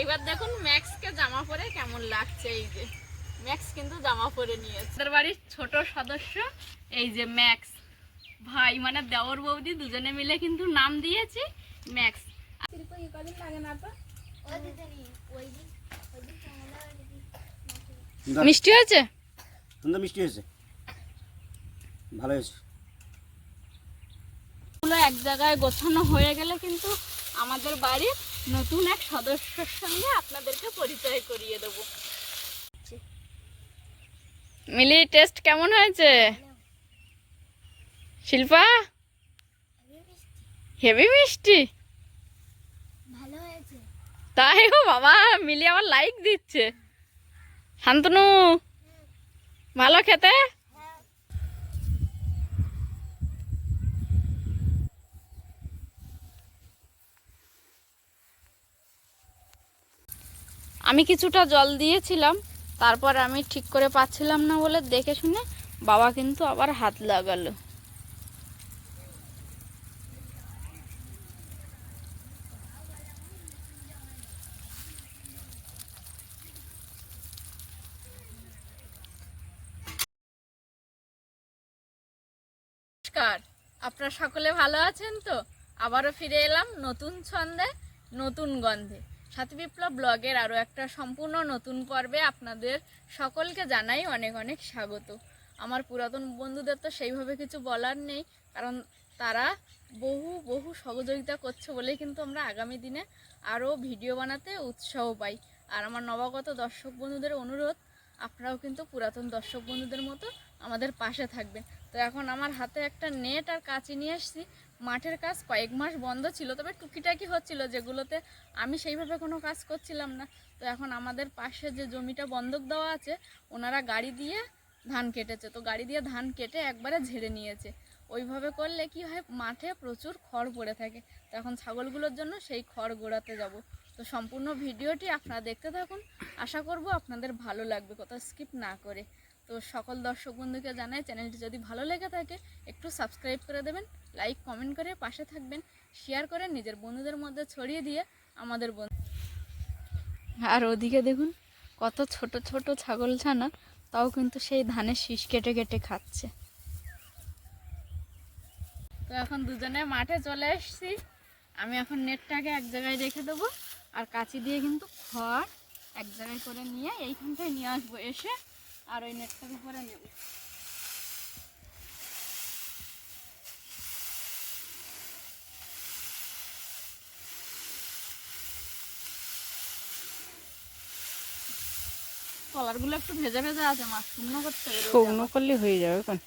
এইবার দেখুন ম্যাক্সকে জামা পরে কেমন লাগছে এই যে। ম্যাক্স কিন্তু জামা পরে নিয়েছে। আমাদের বাড়ির ছোট সদস্য এই যে ম্যাক্স। ভাই মানে দেওর বৌদি দুজনে মিলে কিন্তু নাম দিয়েছি ম্যাক্স। মিষ্টি হয়েছে? সুন্দর মিষ্টি হয়েছে। ভালো হয়েছে। এক জায়গায় গোছানো হয়ে গেলে কিন্তু আমাদের বাড়ির নতুন এক সদস্যের সঙ্গে আপনাদেরকে পরিচয় করিয়ে দেব। মিলি টেস্ট কেমন হয়েছে? শিল্পা? হেভি মিষ্টি? ভালো হয়েছে। তাই গো বাবা মিলি আমার লাইক দিচ্ছে। শান্তনু ভালো খেতে? আমি কিছুটা জল দিয়েছিলাম, তারপর আমি ঠিক করে পাচ্ছিলাম না বলে দেখে শুনে বাবা কিন্তু আবার হাত লাগালো। নমস্কার, আপনারা সকলে ভালো আছেন তো? আবারও ফিরে এলাম নতুন ছন্দে, নতুন গন্ধে। সাথী বিপ্লব ব্লগের আরও একটা সম্পূর্ণ নতুন পর্বে আপনাদের সকলকে জানাই অনেক অনেক স্বাগত। আমার পুরাতন বন্ধুদের তো সেইভাবে কিছু বলার নেই, কারণ তারা বহু বহু সহযোগিতা করছে বলেই কিন্তু আমরা আগামী দিনে আরও ভিডিও বানাতে উৎসাহ পাই। আর আমার নবাগত দর্শক বন্ধুদের অনুরোধ, আপনারাও কিন্তু পুরাতন দর্শক বন্ধুদের মতো আমাদের পাশে থাকবেন। তো এখন আমার হাতে একটা নেট আর কাঁচি নিয়ে এসেছি মাঠের কাজ কয়েক মাস বন্ধ ছিল, তবে টুকিটাকি হচ্ছিল যেগুলোতে আমি সেইভাবে কোনো কাজ করছিলাম না। তো এখন আমাদের পাশে যে জমিটা বন্ধক দেওয়া আছে, ওনারা গাড়ি দিয়ে ধান কেটেছে। তো গাড়ি দিয়ে ধান কেটে একবারে ঝেড়ে নিয়েছে। ওইভাবে করলে কি হয়, মাঠে প্রচুর খড় পড়ে থাকে। তো এখন ছাগলগুলোর জন্য সেই খড় গোড়াতে যাব। তো সম্পূর্ণ ভিডিওটি আপনারা দেখতে থাকুন। আশা করব আপনাদের ভালো লাগবে, কোথাও স্কিপ না করে। তো সকল দর্শক বন্ধুকে জানাই চ্যানেলটি যদি ভালো লেগে থাকে, একটু সাবস্ক্রাইব করে দেবেন লাইক কমেন্ট করে পাশে থাকবেন শেয়ার করে নিজের বন্ধুদের মধ্যে ছড়িয়ে দিয়ে আমাদের বন্ধু আর ওদিকে দেখুন, কত ছোট ছোট ছাগল ছানা, তাও কিন্তু সেই ধানের শীষ কেটে কেটে খাচ্ছে। তো এখন দুজনে মাঠে চলে এসেছি। আমি এখন নেটটাকে এক জায়গায় রেখে দেবো, আর কাঁচি দিয়ে কিন্তু খড় এক জায়গায় করে নিয়ে এইখানটায় নিয়ে আসব এসে। আর ওই নেটটার উপরে নেব। কলারগুলো একটু ভেজা ভেজা আছে, মাছ শুকনো করতে শুকনো করলে হয়ে যাবে কোন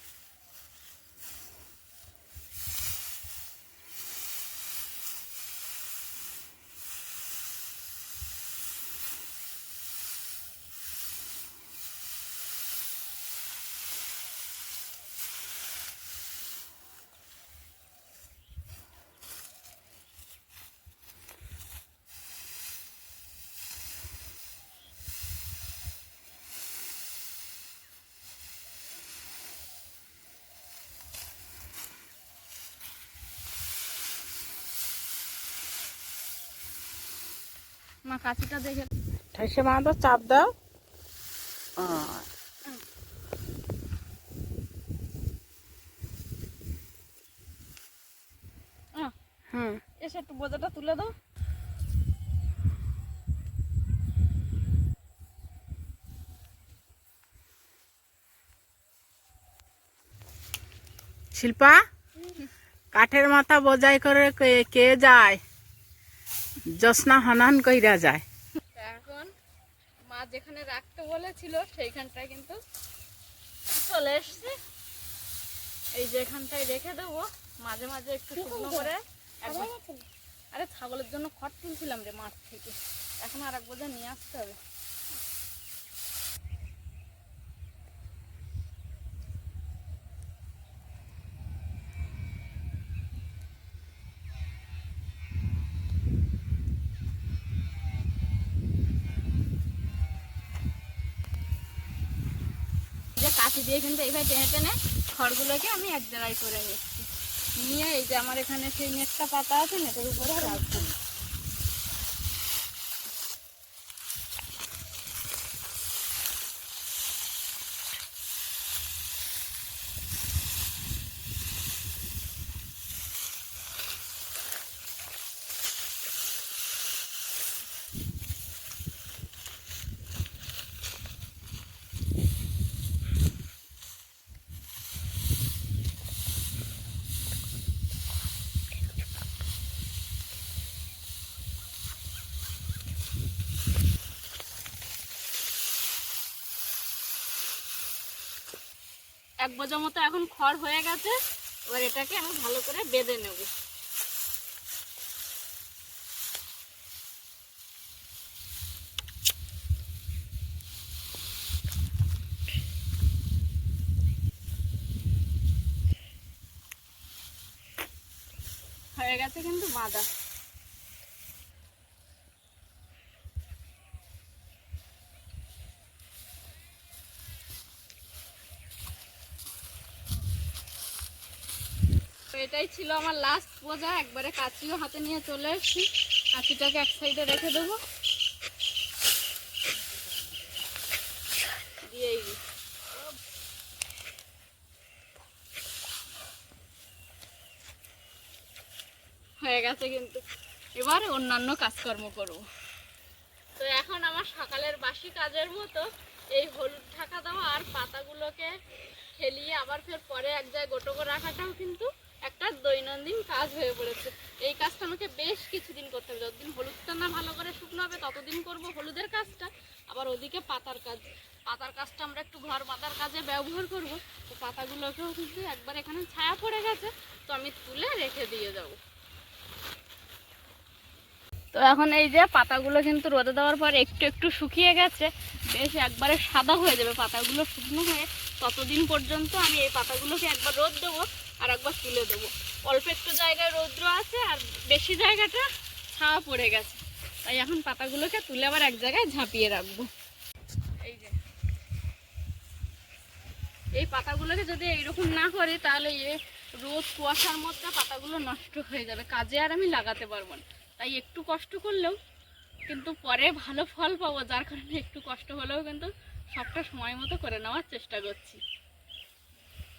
মা কাঁচিটা দেখে চাপ দাও। হুম। এসে একটু বোঝাটা তুলে দাও। শিল্পা কাঠের মাথা বোঝাই করে কে যায়? জোসনা হনান কইরা যায়। এখন মা যেখানে রাখতে বলেছিল সেইখানটা কিন্তু চলে এসছে। এই যে এখানটায় রেখে দেবো মাঝে মাঝে একটু শুকনো করে। আরে ছাগলের জন্য খড় কিনছিলাম রে মাঠ থেকে। এখন আর এক বোঝা নিয়ে আসতে হবে। কাঁচি দিয়ে কিন্তু এইভাবে টেনে টেনে খড়গুলোকে আমি এক জায়গায় করে নিচ্ছি। নিয়ে এই যে আমার এখানে সেই নেটটা পাতা আছে, নেটের উপরে রাখব এক বোঝা মতো এখন খড় হয়ে গেছে, এবার এটাকে আমি ভালো করে বেঁধে নেব। হয়ে গেছে কিন্তু বাঁধা তো এটাই ছিল আমার লাস্ট বোঝা, একবারে কাঁচিও হাতে নিয়ে চলে এসেছি। কাঁচিটাকে এক সাইডে রেখে দেবো। দিয়েই হয়ে গেছে কিন্তু। এবার অন্যান্য কাজকর্ম করব। তো এখন আমার সকালের বাসি কাজের মতো এই হলুদ ঢাকা দেওয়া আর পাতাগুলোকে ফেলিয়ে আবার ফের পরে এক জায়গায় গোটো করে রাখাটাও কিন্তু একটা দৈনন্দিন কাজ হয়ে পড়েছে। এই কাজটা আমাকে বেশ কিছুদিন করতে হবে। যতদিন হলুদটা না ভালো করে শুকনো হবে, ততদিন করব হলুদের কাজটা। আবার ওদিকে পাতার কাজ। পাতার কাজটা আমরা একটু ঘর বাঁধার কাজে ব্যবহার করব। তো পাতাগুলোকেও কিন্তু একবার এখানে ছায়া পড়ে গেছে, তো আমি তুলে রেখে দিয়ে যাব। তো এখন এই যে পাতাগুলো কিন্তু রোদে দেওয়ার পর একটু একটু শুকিয়ে গেছে, বেশ একবারে সাদা হয়ে যাবে পাতাগুলো শুকনো হয়ে। ততদিন পর্যন্ত আমি এই পাতাগুলোকে একবার রোদ দেবো। আর একবার তুলে দেবো। অল্প একটু জায়গায় রৌদ্র আছে আর বেশি জায়গাটা ছাওয়া পড়ে গেছে। তাই এখন পাতাগুলোকে তুলে আবার এক জায়গায় ঝাঁপিয়ে রাখব। এই যে। এই পাতাগুলোকে যদি এইরকম না করি, তাহলে এ রোদ কুয়াশার মধ্যে পাতাগুলো নষ্ট হয়ে যাবে। কাজে আর আমি লাগাতে পারব না। তাই একটু কষ্ট করলেও কিন্তু পরে ভালো ফল পাবো, যার কারণে একটু কষ্ট হলেও কিন্তু সবটা সময় মতো করে নেওয়ার চেষ্টা করছি।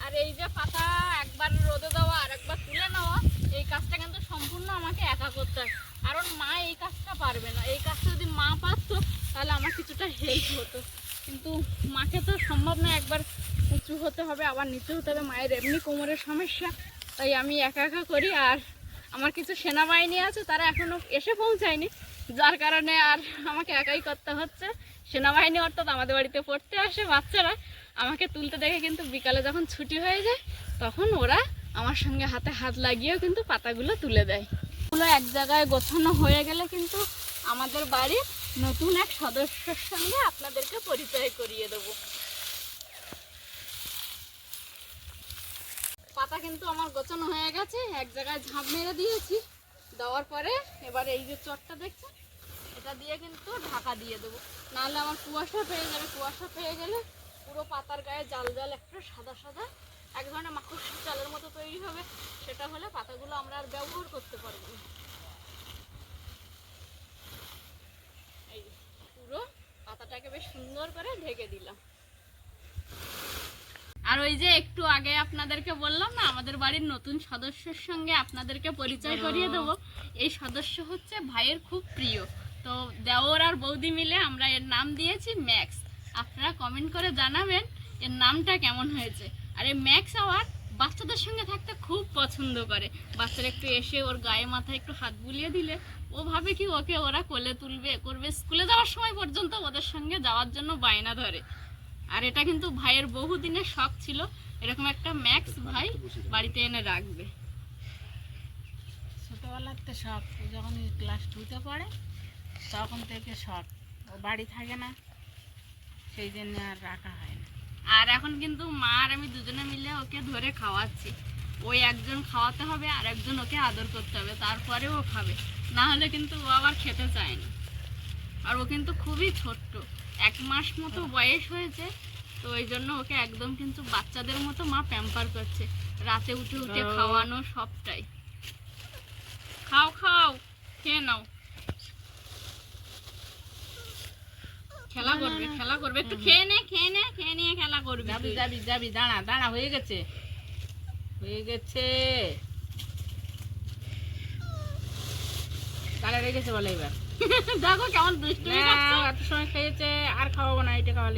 আর এই যে পাতা একবার রোদে দেওয়া আর একবার তুলে নেওয়া, এই কাজটা কিন্তু সম্পূর্ণ আমাকে একা করতে হয়। কারণ মা এই কাজটা পারবে না। এই কাজটা যদি মা পারতো, তাহলে আমার কিছুটা হেল্প হতো। কিন্তু মাকে তো সম্ভব না একবার উঁচু হতে হবে, আবার নিচু হতে হবে। মায়ের এমনি কোমরের সমস্যা, তাই আমি একা একা করি। আর আমার কিছু সেনাবাহিনী আছে, তারা এখনও এসে পৌঁছায়নি। যার কারণে আর আমাকে একাই করতে হচ্ছে। সেনাবাহিনী অর্থাৎ আমাদের বাড়িতে পড়তে আসে বাচ্চারা। আমাকে তুলতে দেখে কিন্তু বিকালে যখন ছুটি হয়ে যায়, তখন ওরা আমার সঙ্গে হাতে হাত লাগিয়েও কিন্তু পাতাগুলো তুলে দেয়। এগুলো এক জায়গায় গোছানো হয়ে গেলে কিন্তু আমাদের বাড়ির নতুন এক সদস্যের সঙ্গে আপনাদেরকে পরিচয় করিয়ে দেবো। পাতা কিন্তু আমার গোছানো হয়ে গেছে, এক জায়গায় ঝাঁপ মেরে দিয়েছি। দেওয়ার পরে এবার এই যে চটটা দেখছেন, এটা দিয়ে কিন্তু ঢাকা দিয়ে দেবো। নাহলে আমার কুয়াশা পেয়ে যাবে, কুয়াশা পেয়ে গেলে পুরো পাতার গায়ে জাল জাল একটা সাদা সাদা এক ধরনের মাকড়সা চালের মতো তৈরি হবে সেটা হলে পাতাগুলো আমরা আর ব্যবহার করতে পারব না। এই পুরো পাতাটাকে বেশ সুন্দর করে ঢেকে দিলাম। আর ওই যে একটু আগে আপনাদেরকে বললাম না আমাদের বাড়ির নতুন সদস্যের সঙ্গে আপনাদেরকে পরিচয় করিয়ে দেবো। এই সদস্য হচ্ছে ভাইয়ের খুব প্রিয়। তো দেওর আর বৌদি মিলে আমরা এর নাম দিয়েছি ম্যাক্স। আপনারা কমেন্ট করে জানাবেন এর নামটা কেমন হয়েছে। আর এই ম্যাক্স আওয়ার বাচ্চাদের সঙ্গে থাকতে খুব পছন্দ করে। বাচ্চারা একটু এসে ওর গায়ে মাথায় একটু হাত বুলিয়ে দিলে, ও ভাবে কি ওকে ওরা কোলে তুলবে, করবে। স্কুলে যাওয়ার সময় পর্যন্ত ওদের সঙ্গে যাওয়ার জন্য বায়না ধরে। আর এটা কিন্তু ভাইয়ের বহুদিনের শখ ছিল। এরকম একটা ম্যাক্স ভাই বাড়িতে এনে রাখবে। ছোটোবেলাতে শখ যখন ক্লাস টুতে পড়ে, তখন থেকে শখ। ও বাড়ি থাকে না। সেই জন্য আর রাখা হয় না। আর এখন কিন্তু মা আর আমি দুজনে মিলে ওকে ধরে খাওয়াচ্ছি। ওই একজন খাওয়াতে হবে আর একজন ওকে আদর করতে হবে তারপরে ও খাবে। না হলে কিন্তু ও আবার খেতে চায় না। আর ও কিন্তু খুবই ছোট্ট। এক মাস মতো বয়স হয়েছে তো ওই জন্য ওকে একদম কিন্তু বাচ্চাদের মতো মা প্যাম্পার করছে। রাতে উঠে উঠে খাওয়ানো সবটাই। খাও খাও খেয়ে নাও। খেলা করবে খেলা করবে। একটু খেয়ে নে খেয়ে নে খেয়ে নিয়ে খেলা করবি যাবি যাবি যাবি দাঁড়া দাঁড়া হয়ে গেছে। হয়ে গেছে। রেখেছে বলে এবার। দেখো কেমন করছে। এত সময় খেয়েছে আর খাওয়াবো না এটা না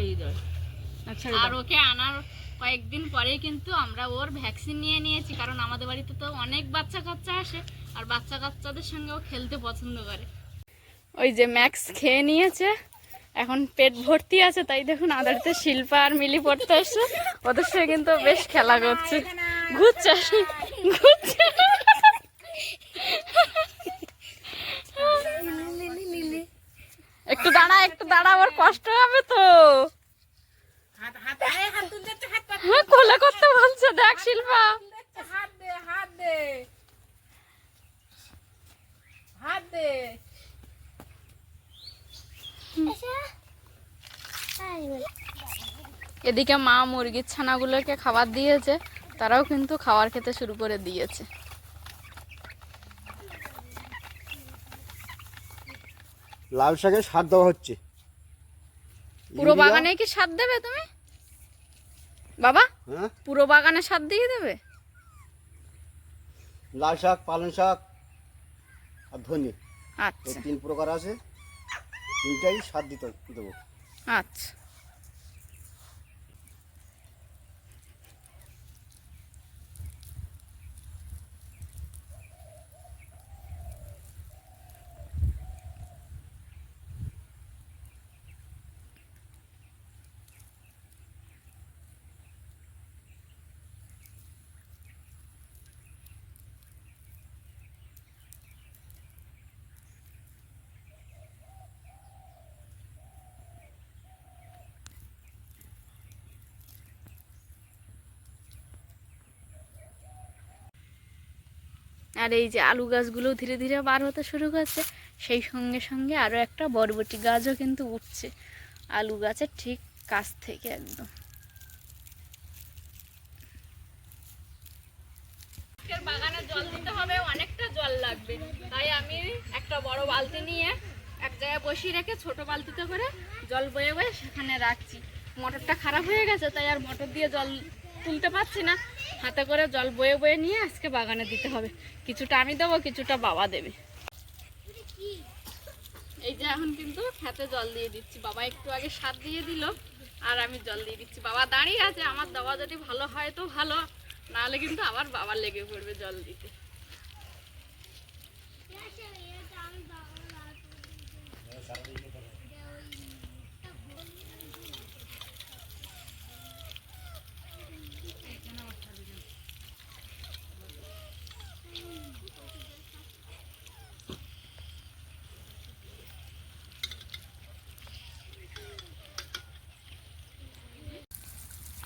আর ওকে আনার কয়েকদিন পরেই কিন্তু আমরা ওর ভ্যাকসিন নিয়ে নিয়েছি কারণ আমাদের বাড়িতে তো অনেক বাচ্চা কাচ্চা আসে আর বাচ্চা কাচ্চাদের সঙ্গে ও খেলতে পছন্দ করে। ওই যে ম্যাক্স খেয়ে নিয়েছে এখন পেট ভর্তি আছে, তাই দেখুন আদারিতে শিল্পা আর মিলি পড়তে আসছে। ওদের সঙ্গে কিন্তু বেশ খেলা করছে। ঘুরছে। ঘুরছে। একটু দাঁড়া একটু দাঁড়া আবার কষ্ট হবে তো। হ্যাঁ কোলে করতে বলছে, দেখ শিল্পা। হাত দে হাত দে। হাত দে। এদিকে মা মুরগির ছানাগুলোকে খাবার দিয়েছে তারাও কিন্তু খাবার খেতে শুরু করে দিয়েছে। লাল শাকে সার দেওয়া হচ্ছে। পুরো বাগানে কি সার দেবে তুমি? বাবা হ্যাঁ? পুরো বাগানে সার দিয়ে দেবে? লাল শাক পালং শাক আর ধনে। আচ্ছা। তিন প্রকার আছে। তিনটাই সার দিতে দেবো। আচ্ছা। আর এই যে আলু গাছগুলো ধীরে ধীরে বার হতে শুরু করছে, সেই সঙ্গে সঙ্গে আরও একটা বরবটি গাছও কিন্তু উঠছে, আলু গাছের ঠিক কাছ থেকে একদম। বাগানে জল দিতে হবে, অনেকটা জল লাগবে। তাই আমি একটা বড় বালতি নিয়ে এক জায়গায় বসিয়ে রেখে ছোট বালতিতে করে জল বয়ে বয়ে সেখানে রাখছি। মোটরটা খারাপ হয়ে গেছে, তাই আর মোটর দিয়ে জল তুলতে পারছি না। হাতে করে জল বয়ে বয়ে নিয়ে আজকে বাগানে দিতে হবে। কিছুটা আমি দেবো, কিছুটা বাবা দেবে। এই যে এখন কিন্তু খেতে জল দিয়ে দিচ্ছি। বাবা একটু আগে সার দিয়ে দিল, আর আমি জল দিয়ে দিচ্ছি। বাবা দাঁড়িয়ে আছে, আমার দেওয়া যদি ভালো হয় তো ভালো, নাহলে কিন্তু আবার বাবার লেগে পড়বে জল দিতে।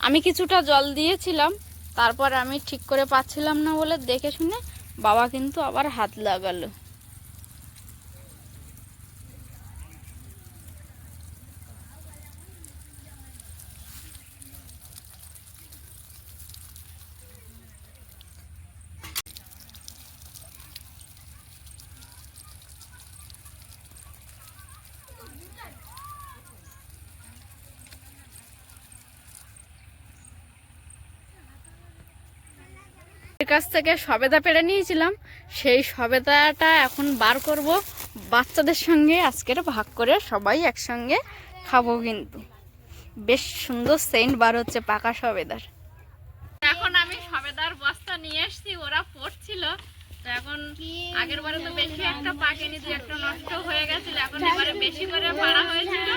আমি কিছুটা জল দিয়েছিলাম, তারপর আমি ঠিক করে পাচ্ছিলাম না বলে দেখে শুনে বাবা কিন্তু আবার হাত লাগালো। কাছ থেকে সবেদা পেড়ে নিয়েছিলাম। সেই সবেদাটা এখন বার করব। বাচ্চাদের সঙ্গে আজকের ভাগ করে সবাই একসঙ্গে খাব কিন্তু। বেশ সুন্দর সেন্ট বার হচ্ছে পাকা সবেদার। এখন আমি সবেদার বস্তা নিয়ে এসেছি, ওরা পড়ছিল। তো এখন আগের বারে তো বেশি একটা পাকেনি দু একটা নষ্ট হয়ে গেছিল। এখন এবারে বেশি করে পাড়া হয়েছিল।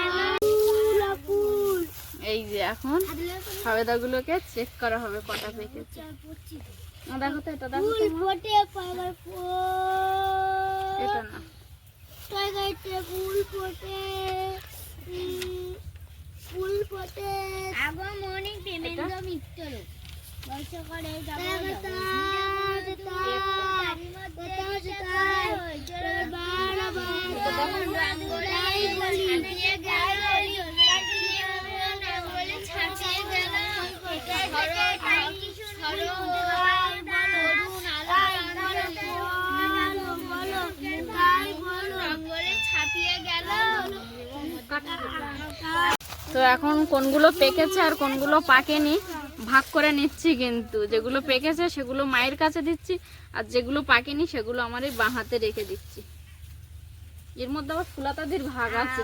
সঙ্গে। এই যে এখন সবেদাগুলোকে চেক করা হবে কটা পেকেছে। দেখো তো এটা দেখো এটা না। তো এখন কোনগুলো পেকেছে আর কোনগুলো পাকেনি ভাগ করে নিচ্ছি কিন্তু। যেগুলো পেকেছে সেগুলো মায়ের কাছে দিচ্ছি আর যেগুলো পাকেনি সেগুলো আমার এই বাঁ হাতে রেখে দিচ্ছি। এর মধ্যে আবার ফুলাতাদির ভাগ আছে।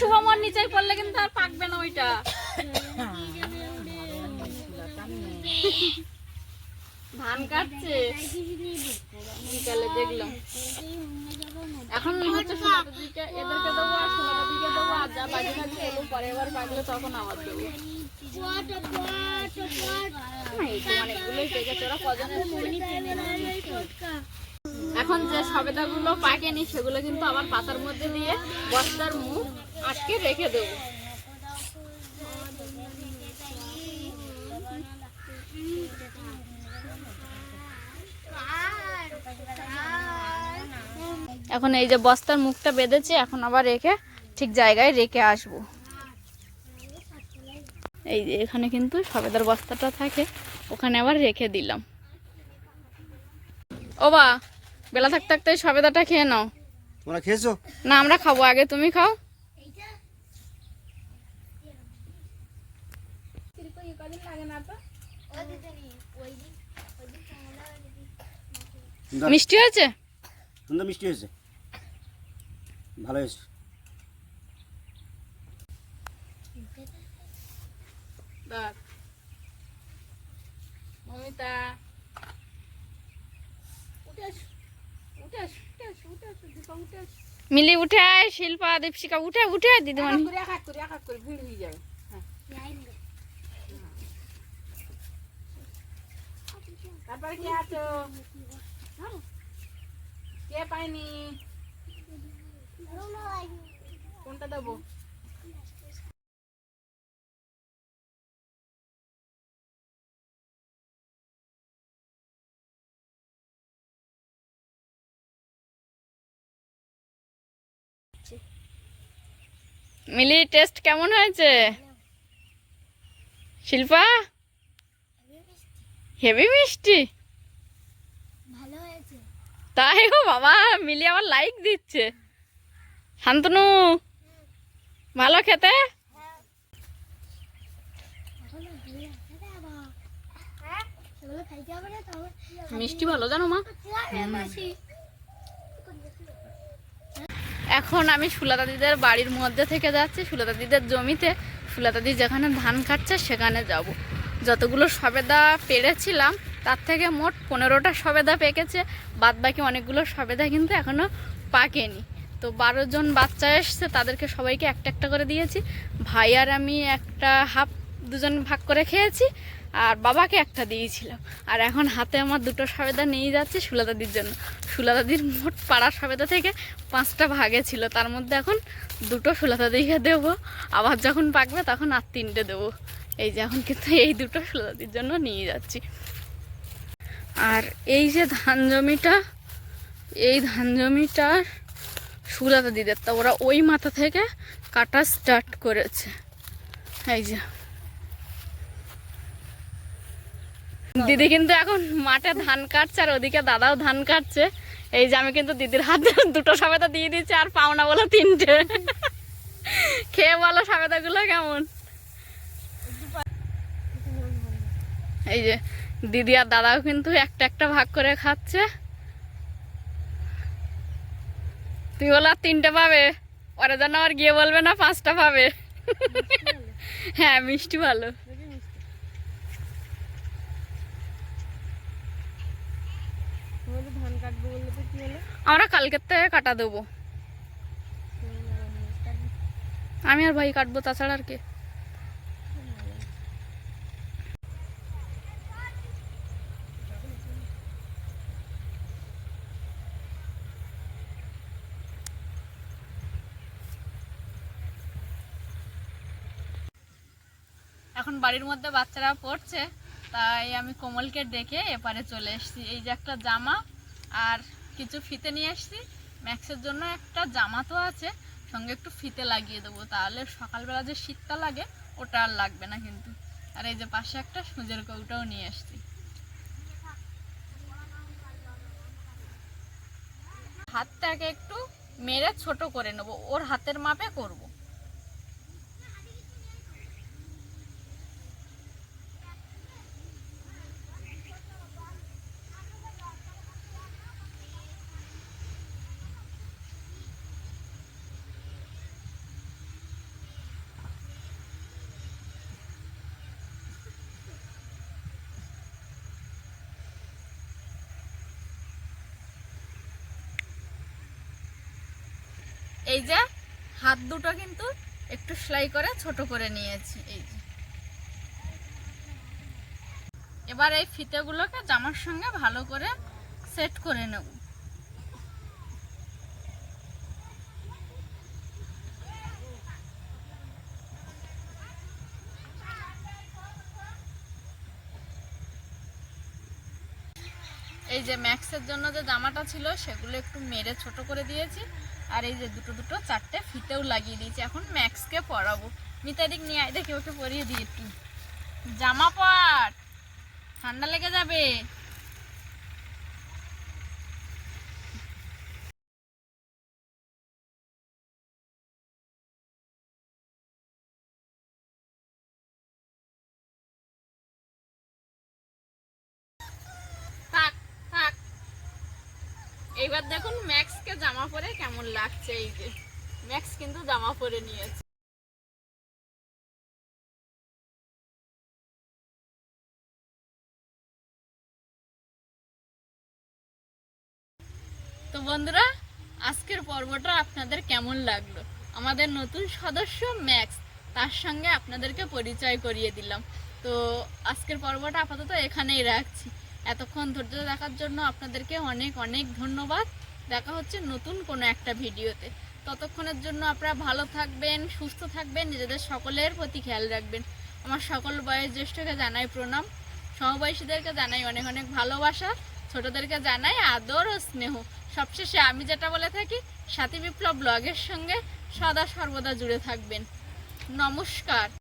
শুভমর নিচে পড়লে কিন্তু আর পাকবে না ওইটা। ধান কাটছে? বিকালে দেখলাম। এখন হচ্ছে দিকে এদেরকে দেবো আর ষোলোটার দিকে দেবো, আর যা বাকি থাকবে এগুলো পরে এবার পাকলে তখন আবার দেবো। অনেকগুলোই পেকেছে, ওরা এখন যে সবেদাগুলো পাকেনি, সেগুলো কিন্তু আবার পাতার মধ্যে দিয়ে বস্তার মুখ আটকে রেখে দেবো। এখন এই যে বস্তার মুখটা বেঁধেছে এখন আবার রেখে ঠিক জায়গায় রেখে আসব। এই যে এখানে কিন্তু সবেদার বস্তাটা থাকে ওখানে আবার রেখে দিলাম। ও বা বেলা থাকতে থাকতে সবেদাটা খেয়ে নাও। তোমরা খেয়েছো? না আমরা খাব আগে তুমি খাও। মিষ্টি হয়েছে? সুন্দর মিষ্টি হয়েছে? ভালো হয়েছে। মমিতা। মিলি উঠে আয় শিল্পা দীপশিকা উঠে উঠে আয় দিদিমণি। হয়ে তারপরে কে আছো? কে পাইনি কোনটা দেবো? মিলি টেস্ট কেমন হয়েছে? শিল্পা? হেভি মিষ্টি? ভালো তাই ও বাবা মিলি আবার লাইক দিচ্ছে। শান্তনু, ভালো খেতে? মিষ্টি ভালো জানো মা? এখন আমি সুলতা দিদের বাড়ির মধ্যে থেকে যাচ্ছি। সুলতা দিদের জমিতে, সুলতা যেখানে ধান কাটছে সেখানে যাব। যতগুলো সবেদা পেরেছিলাম, তার থেকে মোট পনেরোটা সবেদা পেকেছে। বাদ বাকি অনেকগুলো সবেদা কিন্তু এখনও পাকেনি। তো বারো জন বাচ্চা এসছে, তাদেরকে সবাইকে একটা একটা করে দিয়েছি। ভাই আর আমি একটা হাফ দুজন ভাগ করে খেয়েছি, আর বাবাকে একটা দিয়েছিলাম। আর এখন হাতে আমার দুটো সবেদা নিয়ে যাচ্ছি সুলতাদির জন্য। সুলতাদির মোট পাড়া সবেদা থেকে পাঁচটা ভাগে ছিল। তার মধ্যে এখন দুটো সুলতাদিকে দেবো। আবার যখন পাকবে তখন আর তিনটে দেবো। এই যে এখন কিন্তু এই দুটো সুলতাদির জন্য নিয়ে যাচ্ছি। আর এই যে ধান জমিটা, এই ধান জমিটার সুলতা দিদের। তা ওরা ওই মাথা থেকে কাটা স্টার্ট করেছে। এই যে। দিদি কিন্তু এখন মাঠে ধান কাটছে আর ওদিকে দাদাও ধান কাটছে। এই যে আমি কিন্তু দিদির হাতে দুটো সবেদা দিয়ে দিচ্ছি আর পাওনা বলো তিনটে। খেয়ে বলো সবেদাগুলো কেমন? এই যে দিদি আর দাদাও কিন্তু একটা একটা ভাগ করে খাচ্ছে। তুমি বলো তিনটে পাবে। ওরা যেন আর গিয়ে বলবে না পাঁচটা পাবে। হ্যাঁ মিষ্টি ভালো। আমরা কালকের থেকে কাটা দেবো। আমি আর ভাই কাটবো, তাছাড়া আর কে? এখন বাড়ির মধ্যে বাচ্চারা পড়ছে, তাই আমি কোমলকে ডেকে এপারে চলে এসেছি। এই যে একটা জামা আর কিছু ফিতে নিয়ে এসেছি। ম্যাক্সের জন্য একটা জামা তো আছে, সঙ্গে একটু ফিতে লাগিয়ে দেবো। তাহলে সকালবেলা যে শীতটা লাগে, ওটা আর লাগবে না কিন্তু। আর এই যে পাশে একটা সুজের কৌটাও নিয়ে এসেছি। হাতটাকে একটু মেরে ছোট করে নেব। ওর হাতের মাপে করব। এই যে হাত দুটো কিন্তু একটু সেলাই করে ছোট করে নিয়েছি, এই যে। এবার এই ফিতেগুলোকে জামার সঙ্গে ভালো করে সেট করে নেব। এই যে ম্যাক্সের জন্য যে জামাটা ছিল, সেগুলো একটু মেরে ছোট করে দিয়েছি। আর এই যে দুটো দুটো চারটে ফিতেও লাগিয়ে দিয়েছি। এখন ম্যাক্সকে পরাবো। মিতাদিক, নিয়ে আয় দেখি, ওকে পরিয়ে দিই একটু। জামা পর! ঠান্ডা লেগে যাবে থাক থাক এইবার দেখুন ম্যাক্সকে জামা পরে কেমন যে। ম্যাক্স কিন্তু জামা পরে নিয়েছে। তো বন্ধুরা, আজকের পর্বটা আপনাদের কেমন লাগল? আমাদের নতুন সদস্য ম্যাক্স তার সঙ্গে আপনাদেরকে পরিচয় করিয়ে দিলাম। তো আজকের পর্বটা আপাতত এখানেই রাখছি। এতক্ষণ ধৈর্য দেখার জন্য আপনাদেরকে অনেক অনেক ধন্যবাদ। দেখা হচ্ছে নতুন কোনো একটা ভিডিওতে। ততক্ষণের জন্য আপনারা ভালো থাকবেন, সুস্থ থাকবেন, নিজেদের সকলের প্রতি খেয়াল রাখবেন। আমার সকল বয়স জ্যেষ্ঠকে জানাই প্রণাম। সমবয়সীদেরকে জানাই অনেক অনেক ভালোবাসা। ছোটদেরকে জানাই আদর ও স্নেহ। সবশেষে আমি যেটা বলে থাকি, সাথী বিপ্লব ব্লগের সঙ্গে সদা সর্বদা জুড়ে থাকবেন। নমস্কার।